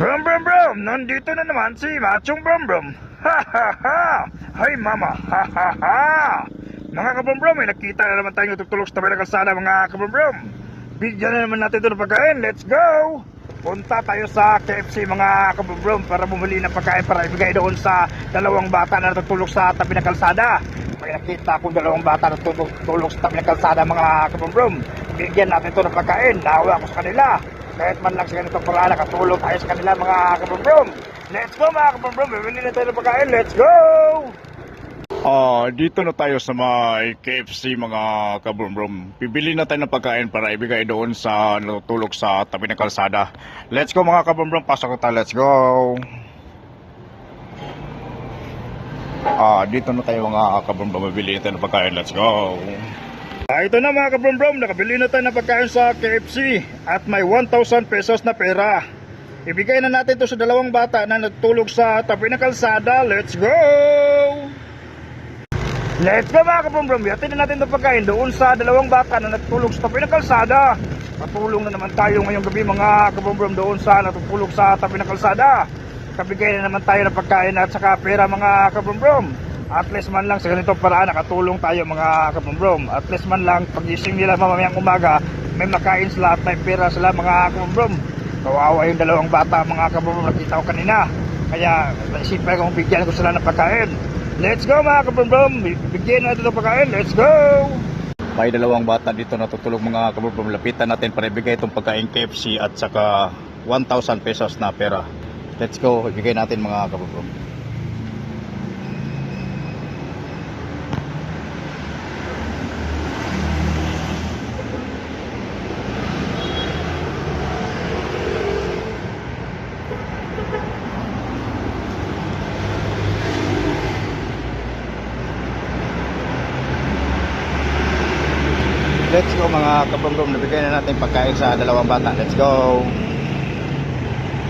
Brum brum brum! Nandito na naman si Machong Brum Brum! Ha ha ha! Hay mama! Ha ha ha! Mga kabrum brum, may nakita na naman tayong tutulog sa tabi ng kalsada mga kabrum brum! Bigyan na naman natin ito ng pagkain, let's go! Punta tayo sa KFC mga kabrum brum para bumili ng pagkain para ibigay doon sa dalawang bata na natutulog sa tabi ng kalsada. May nakita akong dalawang bata na tutulog, tulog sa tabi ng kalsada mga kabrum brum. Bigyan natin ito ng pagkain, nawa ako sa kanila. Kahit man lang sa ganitong paraan, nakatulog tayo sa kanila mga kabrum Let's go mga kabrum Bibili na tayo ng pagkain. Let's go! Ah, dito na tayo sa may KFC mga kabrum-brum. Bibili na tayo ng pagkain para ibigay doon sa natutulog sa tabi ng kalsada. Let's go mga kabrum-brum, pasok tayo. Let's go. Ah, dito na tayo mga kabrum-brum. Bibili na tayo ng pagkain. Let's go. Ah, ito na mga kabrum nakabili na tayo ng pagkain sa KFC at may 1,000 pesos na pera. Ibigay na natin ito sa dalawang bata na natutulog sa tabi ng kalsada. Let's go! Let's go mga kabrum Yatin na natin itong pagkain doon sa dalawang bata na natutulog sa tabi ng kalsada. Patulong na naman tayo ngayong gabi mga kabrum doon sa natutulog sa tabi ng kalsada. Kabigay na naman tayo ng pagkain at saka pera mga kabrum At least man lang sa ganitong paraan nakatulong tayo mga kabrum At least man lang pagising nila mamayang umaga may makain sila at may pera sila mga kabrum Kawawa yung dalawang bata mga kabrum nakita ko kanina. Kaya naisipan kong bigyan ko sila ng pagkain. Let's go mga kabrum Bigyan natin ng pagkain. Let's go! May dalawang bata dito natutulog mga kabrum-brum. Lapitan natin para ibigay itong pagkain KFC at saka 1,000 pesos na pera. Let's go. Ibigay natin mga kabrum-brum. Let's go mga kabrum-brum. Nabigay na natin pagkain sa dalawang bata. Let's go.